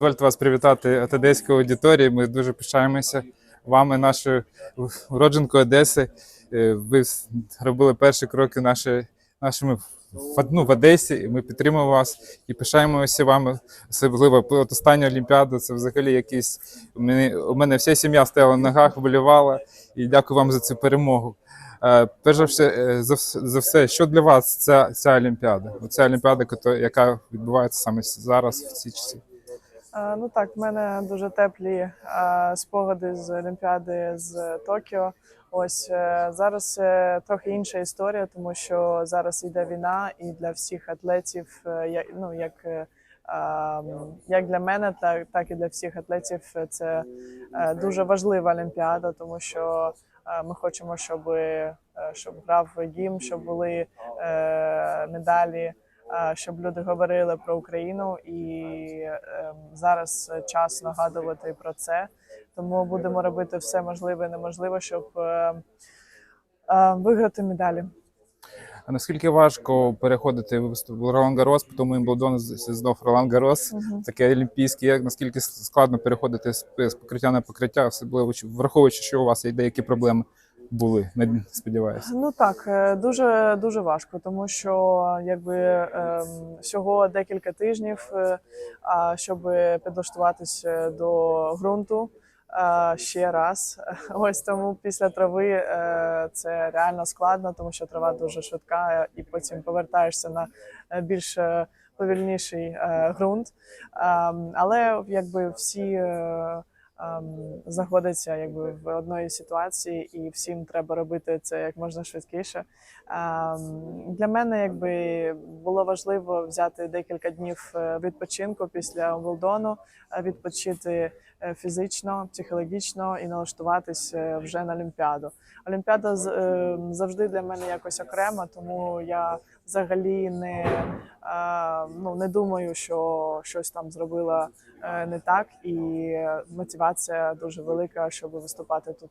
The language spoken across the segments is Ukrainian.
Дозвольте вас привітати Одеської аудиторії. Ми дуже пишаємося вами, нашою уродженкою Одеси. Е, Ви робили перші кроки наші, нашими ну, в Одесі. і Ми підтримуємо вас і пишаємося вами. Особливо от остання Олімпіада. Це взагалі якийсь. У мене, у мене вся сім'я стояла на ногах, вболівала. І дякую вам за цю перемогу. Е, Перш за все, е, за, все, що для вас ця, ця Олімпіада? Ця Олімпіада, яка відбувається саме зараз в ці часи. Ну так, в мене дуже теплі спогади з Олімпіади з Токіо. Ось е, зараз е, трохи інша історія, тому що зараз йде війна, і для всіх атлетів, е, ну як, як для мене, так, так і для всіх атлетів, це дуже важлива Олімпіада, тому що ми хочемо, щоб, щоб грав гімн, щоб були медалі щоб люди говорили про Україну, і ем, зараз час нагадувати про це. Тому будемо робити все можливе і неможливе, щоб е, е, виграти медалі. А наскільки важко переходити виступ Ролан Гарос, потім Вімблдон, з- знов Ролан Гарос, Мгм. таке олімпійське, як наскільки складно переходити з, з покриття на покриття, особливо враховуючи, що у вас є деякі проблеми були, сподіваюся. Ну так, е, дуже дуже важко, тому що якби ем, всього декілька тижнів, е, а щоб підлаштуватися до ґрунту. е, Ще раз, ось тому після трави е, це реально складно, тому що трава дуже швидка, і потім повертаєшся на е, більш е, повільніший е, ґрунт. Ем, Але якби всі ем, знаходяться якби в одної ситуації, і всім треба робити це як можна швидкіше. Ем, Для мене якби було важливо взяти декілька днів е, відпочинку після Волдону, е, відпочити е, фізично, психологічно і налаштуватись вже на Олімпіаду. Олімпіада з- е, завжди для мене якось окрема, тому я взагалі не, ну, не думаю, що щось там зробила е, не так, і мотивація дуже велика, щоб виступати тут.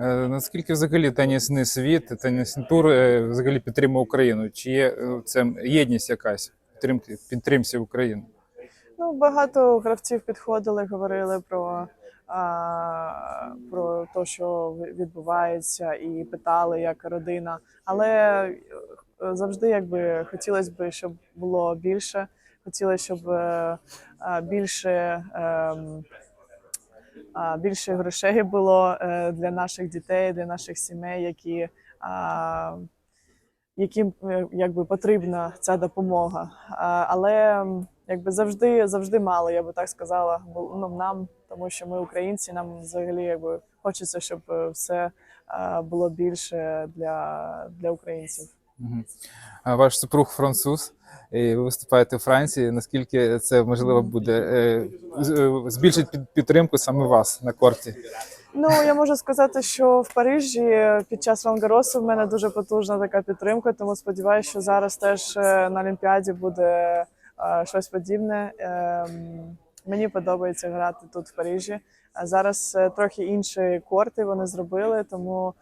Е, Наскільки взагалі тенісний світ, тенісний тур е, взагалі підтримує Україну? Чи є це єдність якась підтримки підтримці України? Ну, багато гравців підходили, говорили про, а, про те, що відбувається, і питали як родина. Але завжди якби хотілося б, щоб було більше. Хотілося, щоб е, більше. ем, більше грошей було е, для наших дітей, для наших сімей, які, яким е, якби потрібна ця допомога. Але якби завжди, завжди мало, я би так сказала, ну, нам, тому що ми українці, нам взагалі якби хочеться, щоб е, все е, було більше для, для українців. Ваш супруг француз, і ви виступаєте у Франції. Наскільки це можливо буде е, е, збільшить підтримку саме вас на корті? Ну я можу сказати, що в Парижі під час Лангаросу в мене дуже потужна така підтримка, тому сподіваюся, що зараз теж е, на Олімпіаді буде щось подібне. Ем, Мені подобається грати тут в Парижі. А зараз трохи інші корти вони зробили, тому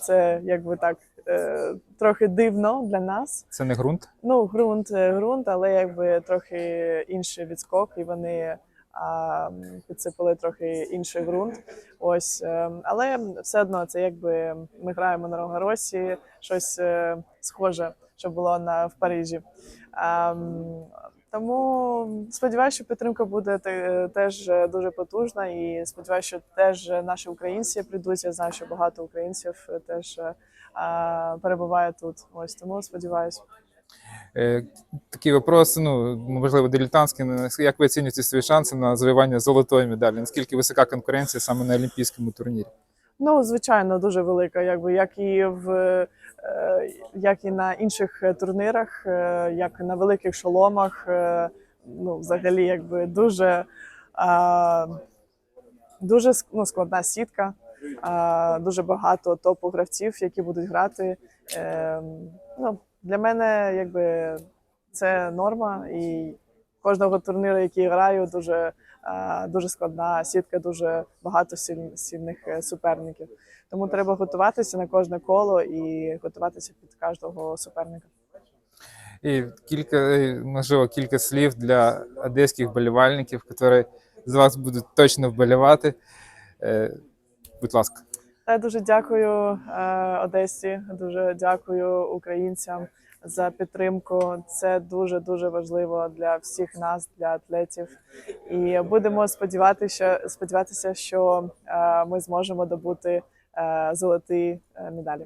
це якби так е, трохи дивно для нас. Це не ґрунт? Ну, ґрунт, е, ґрунт, але якби трохи інший відскок, і вони а, підсипали трохи інший ґрунт. Ось, е, але все одно це якби ми граємо на Рогаросі, щось е, схоже, що було на в Парижі. А, тому сподіваюся, що підтримка буде теж е, дуже потужна, і сподіваюся, що теж наші українці прийдуть. Я знаю, що багато українців е, теж е, перебуває тут. Ось тому сподіваюся. Такий вопрос, ну можливо, дилетантський. Ну, Як ви оцінюєте свої шанси на завоювання золотої медалі? Наскільки висока конкуренція саме на олімпійському турнірі? Ну, звичайно, дуже велика, якби як і в як і на інших е, турнірах, е, як на великих шоломах. е, Ну, взагалі, якби дуже, дуже ну, складна сітка, дуже багато топу гравців, які будуть грати. Е, Ну, для мене, якби це норма, і кожного турніру, який граю, дуже, дуже складна сітка, дуже багато силь- сильних е, суперників. Тому треба готуватися на кожне коло і готуватися під кожного суперника. І кілька, е, можливо, кілька слів для одеських болівальників, які з вас будуть точно вболівати. Е, Будь ласка. Я дуже дякую е, Одесі, дуже дякую українцям за підтримку. Це дуже дуже важливо для всіх нас, для атлетів. І будемо сподіватися, що сподіватися, що е, ми зможемо добути е, золоті е, медалі.